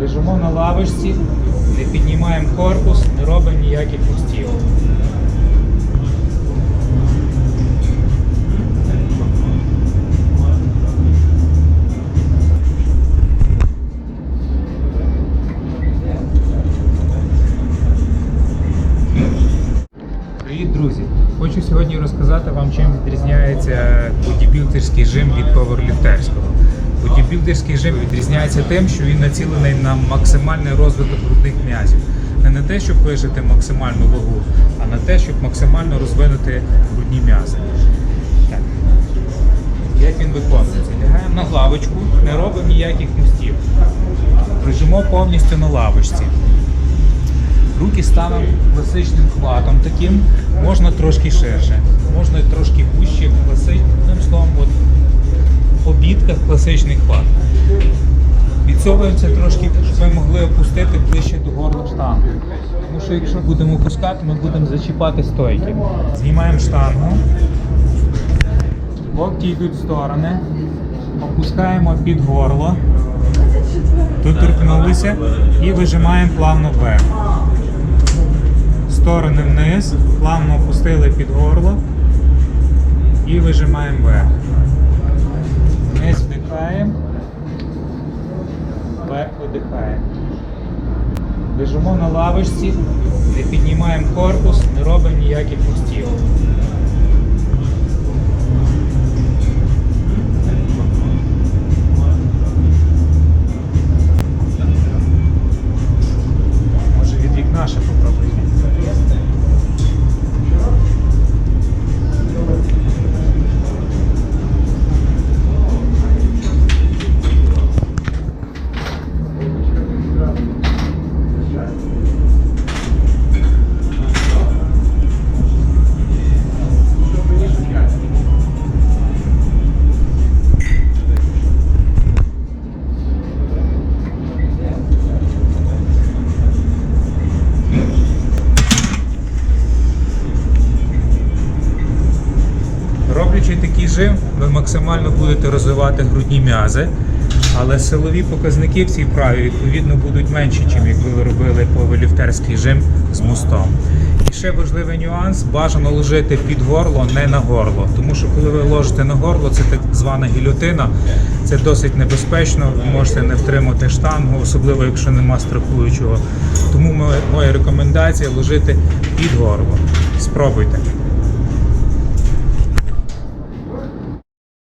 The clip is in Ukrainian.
Лежимо на лавочці, не піднімаємо корпус, не робимо ніяких пустів. Привіт, друзі! Хочу сьогодні розказати вам, чим відрізняється бодібілдерський жим від паверліфтерського. Бодібілдерський жим відрізняється тим, що він націлений на максимальний розвиток грудних м'язів. Не на те, щоб вижити максимальну вагу, а на те, щоб максимально розвинути грудні м'язи. Так. Як він виконується? Лягаємо на лавочку, не робимо ніяких мостів. Лежимо повністю на лавочці. Руки ставимо класичним хватом таким, можна трошки ширше, можна трошки вужче, класичним словом, от, класичний хват. Відсовуємося трошки, щоб ми могли опустити ближче до горла штангу. Тому що якщо будемо опускати, ми будемо зачіпати стойки. Знімаємо штангу, локті йдуть в сторони, опускаємо під горло, доторкнулися і вижимаємо плавно вверх сторони вниз, плавно опустили під горло і вижимаємо вверх. Вдихаємо, вверх видихаємо. Лежимо на лавочці, не піднімаємо корпус, не робимо ніяких пустів. Роблячи такий жим, ви максимально будете розвивати грудні м'язи, але силові показники в цій вправі відповідно будуть менші, ніж якби ви робили повеліфтерський жим з мостом. І ще важливий нюанс: бажано ложити під горло, не на горло. Тому що коли ви ложите на горло, це так звана гільотина, це досить небезпечно, ви можете не втримати штангу, особливо якщо нема страхуючого. Тому моя рекомендація ложити під горло. Спробуйте.